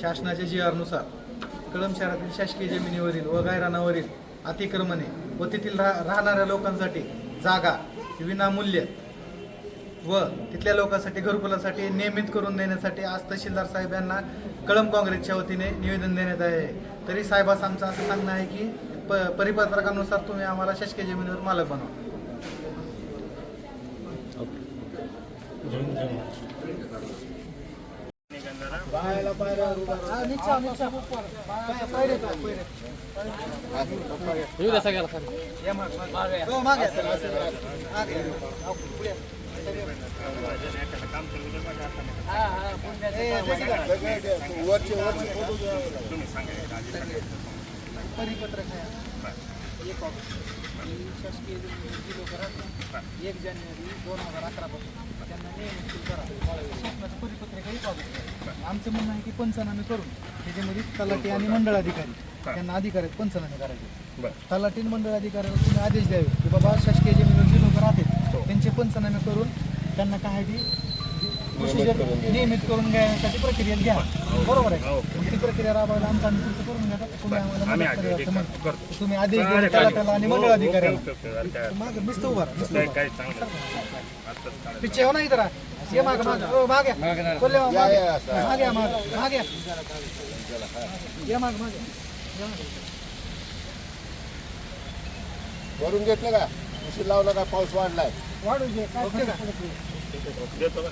शासनाच्या जी आरनुसार कळंब शहरातील शासकीय जमिनीवरील व गायरानावरील अतिक्रमणे व तेथील रा राहणाऱ्या लोकांसाठी जागा विनामूल्य व तिथल्या लोकांसाठी घरकुलासाठी नियमित करून देण्यासाठी आज तहसीलदार साहेब यांना कळंब काँग्रेसच्या वतीने निवेदन देण्यात आहे. तरी साहेबास आमचं असं सांगणं आहे की प परिपत्रकानुसार तुम्ही आम्हाला शासकीय जमिनीवर मालक बनवा. आहे एक ऑगस्ट आणि शासकीय जमिनी जी लोक एक जानेवारी दोन हजार अकरापासून त्यांना नियमित करा. शासनाचं परिपत्रक आमचं म्हणणं आहे की पंचनामे करून त्याच्यामध्ये तलाठी आणि मंडळ अधिकारी त्यांना अधिकारी आहेत पंचनामे करायचे. तलाठी आणि मंडळ अधिकाऱ्याला तुम्ही आदेश द्यावे की बाबा शासकीय जमिनीवर जे लोक राहतात त्यांचे पंचनामे करून त्यांना काय ती प्रोसिजर नियमित करून घेण्यासाठी प्रक्रिया घ्या. बरोबर आहे. मग ती प्रक्रिया राबवायला आमचं आम्ही तुमचं करून घेतात तुम्ही आम्हाला मदत करा असं म्हणतो. तुम्ही आदेश द्या तलाट्याला आणि मंडळ अधिकाऱ्याला माग नुसतं उभा राहा, नुसतं उभा राहा. पिच्छे हो ना ये माग माग. माग या. कोल्हे माग माग. या. माग या माग माग या. ये माग. माग या. या माग. भरून घेतलं का? उशीर लावला का? पाऊस वाढलाय. वाढू दे काय फरक पडत नाही. completo,